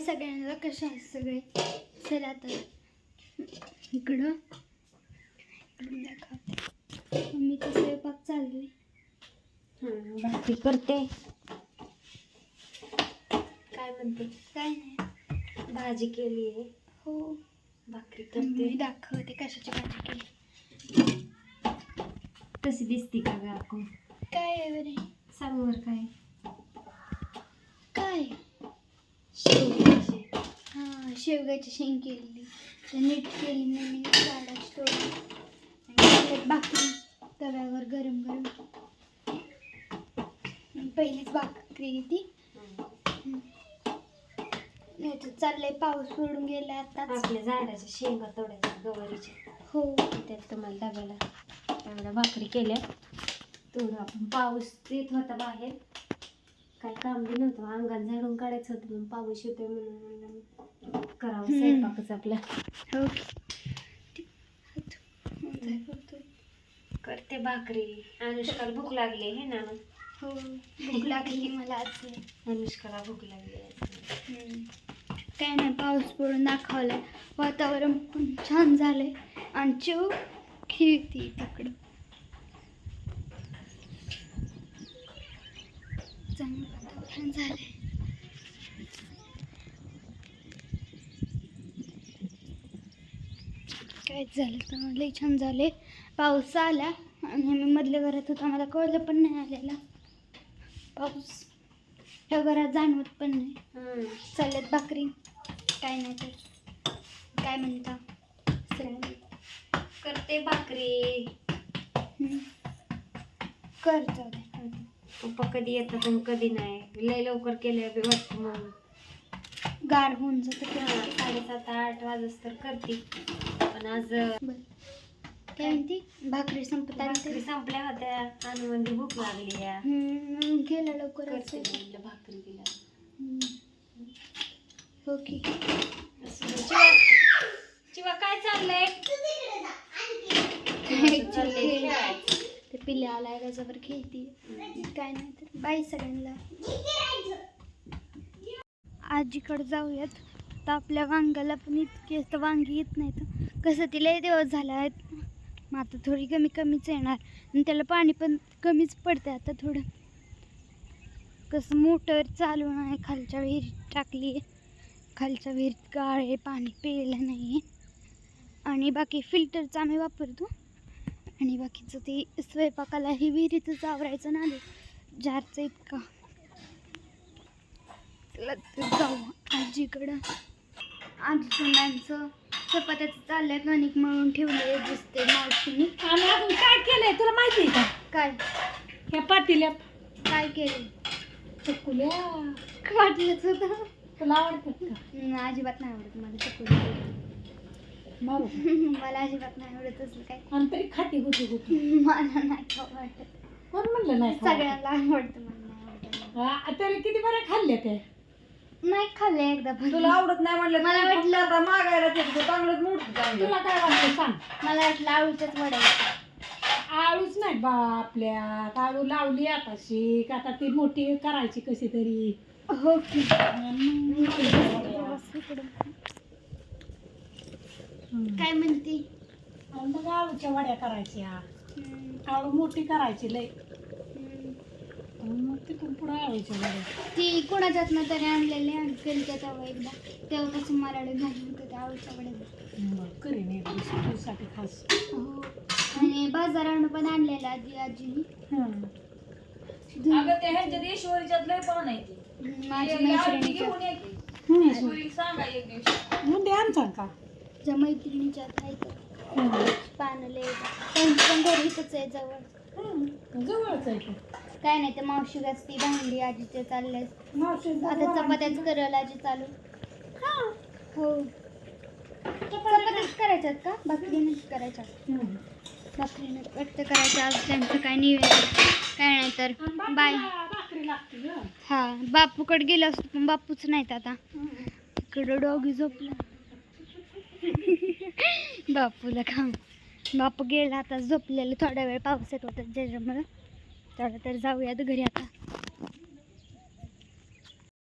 सगळ्यांना कशा आहेत सगळे? चला तर इकडं. इकडून दाखवते मम्मीचा स्वयंपाक चालू आहे हं, भाकरी करते. काय म्हणते? काय नाही. भाजी केली आहे. हो. भाकरी मी करते दाखवते कशाची भाजी केली. कशी दिसते का ग आपण? काय आहे बरे? सांग बर काय काय? शेवगाची. शेवगाची शेंग केलेली. तर नीट केली नाही मी काढा स्टोर आणि भाकरी तव्यावर गरम गरम. पहिलीच भाकरी ती. चाललंय पाऊस पडून गेला आताच. आपल्या झाडाच्या शेंगा तोडायच्या गवारीच्या. हो. त्यात तुम्हाला डब्याला त्यावेळेला भाकरी केल्या. तेवढं आपण पाऊस येत होता बाहेर. काय काम बी नव्हतं. अंगात झाडून काढायचं होतं म्हणून पाऊस येतोय म्हणून म्हणून करावं. स्वयंपाकच आपला. हो? करते भाकरी. अनुष्काला भूक लागली हे ना? हो. भूक लागली मला आज. अनुष्काला भूक लागली. काय नाही पाऊस पडून दाखवलाय. वातावरण पण छान झालंय. आणि चिव खेळती तिकडं. चांगलं वातावरण झालंय काय झालं? तर लई छान झाले. पाऊस आला आणि आम्ही मधल्या घरात होतो. आम्हाला कळलं पण नाही आलेला. पाऊस ह्या घरात जाणवत पण नाही. चालल्यात भाकरी. काय नाही तर काय म्हणता? करते भाकरी. हम्म. पप्पा कधी येतात आणि कधी नाही. लय लवकर केले बी वाटतं मग गार होऊन जातं ते. साडेसात आठ वाजस तर करते. पण आज बरं. काय म्हणती? भाकरी संपत आली भाकरी संपल्या होत्या. आणि म्हणजे भूक लागली या. गेलं लवकर भाकरी दिला ओके. चिवा काय चाललंय? ते पिल्ले आलाय त्याच्यावर खेळती काय नाही तर बाई सगळ्यांना. आजीकडे जाऊयात. तर आपल्या वांग्याला पण इतके तर वांगी येत नाहीत. कसं तिला दिवस झाला आहेत. मग आता थोडी कमी कमीच येणार. आणि त्याला पाणी पण कमीच पडते आता थोडं. कसं मोटर चालू नाही खालच्या विहिरीत टाकली खालच्या विहिरीत गाळ आहे पाणी प्यायलं नाही आणि बाकी फिल्टरचा आम्ही वापरतो. आणि बाकीचं ते स्वयंपाकाला ही विहिरीतच आवरायचं ना जारचं इतका. चला जाऊ आजीकडं. आजीचं चपात्याचं चाललंय कणिक मळून ठेवले दिसते मावशीने. आणि अजून काय केलंय तुला माहिती आहे का? काय? ह्या पातील्या. काय केलं चकुल्या. वाटलंच होतं. तुला आवडतात का? अजिबात नाही आवडत मला चकुली मला अजिबात नाही आवडत असलं काय आणि तरी खाती होती होती. मला नाही खाऊ वाटत कोण म्हणलं नाही खाऊ? सगळ्यांना आवडतं मला नाही आवडत हा, तरी किती बरं खाल्ले ते नाही खाल्ले एकदा पण. तुला आवडत नाही म्हणलं मला मला वाटलं- वाटलं आता मागायला ते चांगलंच मोठं चांगलं. तुला काय वाटतं सांग. मला वाटलं आळूच्याच वड्या आळूच नाही बा आपल्या आळू लावली आता शिक आता ती मोठी करायची कशी तरी. हो की. हम्म. बस इकडं. काय म्हणते? मग आळूच्या वड्या करायच्या. आळू मोठी करायची लय. मग तिथून पुढे आळूच्या वड्या. ती कोणाच्यातनं तरी आणलेली आणि केली तेव्हा एकदा. तेव्हा कसं मराठी घालून होतं त्या आळूच्या वड्या. बरं, करीन एक दिवशी तुझ्यासाठी खास. हो. आणि बाजारानं पण आणलेलं आजी आजीनी. अगं ते ह्यांच्यात ईश्वरीच्यात लय पाहून आहे ती. माझ्या ती मैत्रिणीच्या घेऊन ये की. हम्म. ईश्वरीला सांगा एक दिवशी. मुंडे आमचा का? ज्या मैत्रिणीच्या आहेत हम्म. पानले त्यांचं पण घरी इथंच आहे जवळ. जवळच आहे ते. काय नाही तर मावशी ती भांडी आजीचे चालले मावशी आता चपात्याच करायला आजी चालू. हो. चपात्याच करायच्यात का? भाकरी नाही करायच्या. हम्म. भाकरीनं कट्ट करायच्या आज त्यांचं काय निवेदन? काय नाही तर आणि बाय. भाकरी लागते गं. हा बापूकडे गेलो असतो पण बापूच नाहीत आता. इकडं डॉगी झोपला. बापूला काम बापू गेला आता झोपलेलं थोडा वेळ पावसात येत होता त्याच्यामुळं चला तर जाऊयात घरी आता.